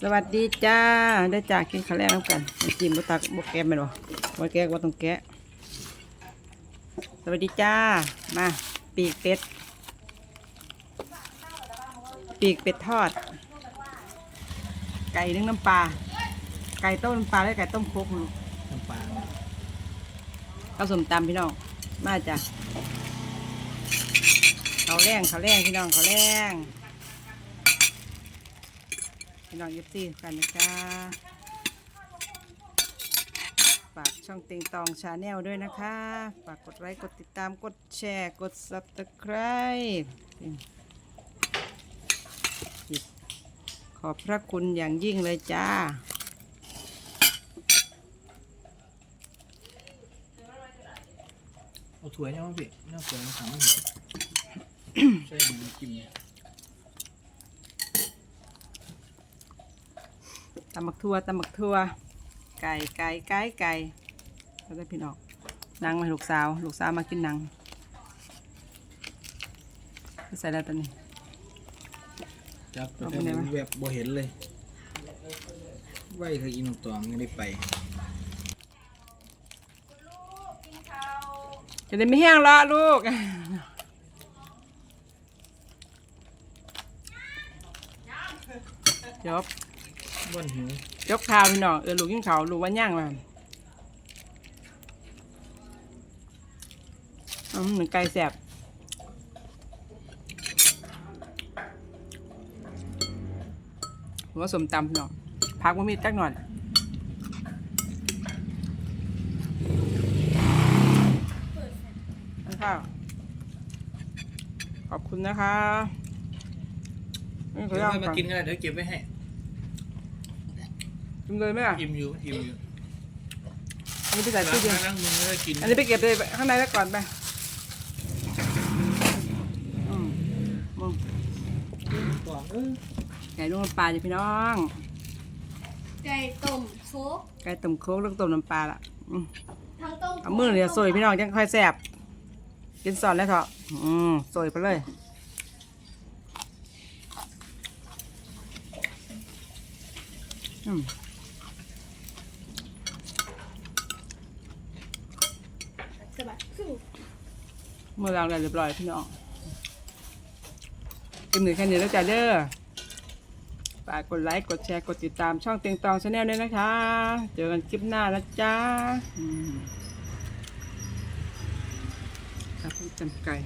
สวัสดีจ้าได้จากกินข้าวแรกน้ำกันจิ้มบตักบกแกะแม่นบ่บ่แกะบ่ต้องแกะสวัสดีจ้ามาปีกเป็ด ปีกเป็ดทอด ไก่นึ่งน้ำปลาไก่ต้มน้ำปลาและไก่ต้มโคกลูกน้ำปลาข้าวสมตำพี่น้องมาจ้ะข้าวแรงข้าวแรงพี่น้องข้าวแรง พี่น้องเย็บซี่กันนะจ๊ะฝากช่องติงตองชาแนลด้วยนะคะ ฝากกดไลค์กดติดตามกดแชร์กด subscribe ขอบพระคุณอย่างยิ่งเลยจ้าเอาถั่วเนี่ยมาพี่เนี่ยถั่วมาสั่งมาสิใช่น้ำจิ้มเนี่ย ตำบักทั่วตำบักทั่ว ไก่ไก่ไก่ไก่แล้วได้พี่น้องนางมาให้ลูกสาว ลูกสาวมากินนางใส่แล้วตอนนี้จับไปเอาไปทำไหนวะแบบบ่เห็นเลยไหวเธออีนองตองไม่ได้ไป จะได้ไม่แห้งละลูกจบ บ้านหิวจบข่าวพี่น้องเออลูกกินข้าลูกว่าย่างมาอืมหมือนไก่แสบหัวสมตำพี่น้องพักว่ามีจักหน่อยข้าวขอบคุณนะคะนี่เดี๋ยวย่างค่อยมากินกันเลยเดี๋ยวเก็บไว้ให้ กินเลยไหมอะอิ่มอยู่อิ่มอยู่อันนี้ไปใส่ตู้เย็นล้างมือแล้วกินอันนี้ไปเก็บเลยข้างในแล้วก่อนไปอืมมึงก่อนเออไก่ลูกน้ำปลาจ้ะพี่น้อง ไก่ต้มโคกไก่ต้มโค้กลูกต้มน้ำปลาล่ะอืมทั้งต้มเอามือเดี๋ยวสวยพี่น้องจังค่อยแซ่บกินสอนแล้วเถอะอืมสวยไปเลยอืม สบัดขึ้น เมื่อล้างได้เรียบร้อยพี่น้องกินหนึ่งแค่นี้แล้วจ้าเด้อฝากกดไลค์ กดแชร์ กดติดตามช่องเตียงตองชาแนลด้วยนะคะ เจอกันคลิปหน้านะจ๊ะครับจำไก่